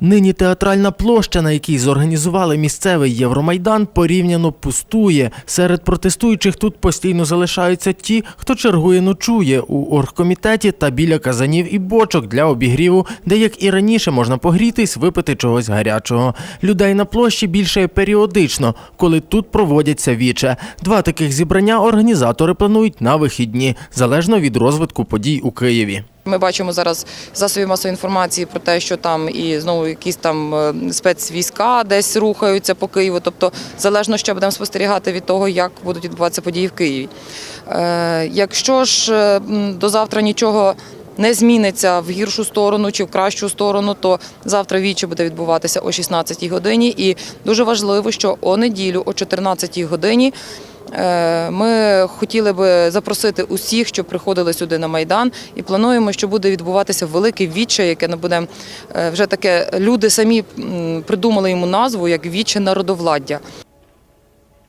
Нині театральна площа, на якій зорганізували місцевий Євромайдан, порівняно пустує. Серед протестуючих тут постійно залишаються ті, хто чергує ночує у оргкомітеті та біля казанів і бочок для обігріву, де як і раніше можна погрітись, випити чогось гарячого. Людей на площі більше періодично, коли тут проводяться віче. Два таких зібрання організатори планують на вихідні, залежно від розвитку подій у Києві. Ми бачимо зараз засобів масової інформації про те, що там і знову якісь там е, спецвійська десь рухаються по Києву. Тобто залежно ще будемо спостерігати від того, як будуть відбуватися події в Києві. Е, Якщо ж е, до завтра нічого не зміниться в гіршу сторону чи в кращу сторону, то завтра віче буде відбуватися о 16 годині. І дуже важливо, що о неділю, о 14 годині. Е, Ми хотіли би запросити усіх, що приходили сюди на майдан, і плануємо, що буде відбуватися велике віче, яке не буде е, вже таке. Люди самі придумали йому назву як віче народовладдя.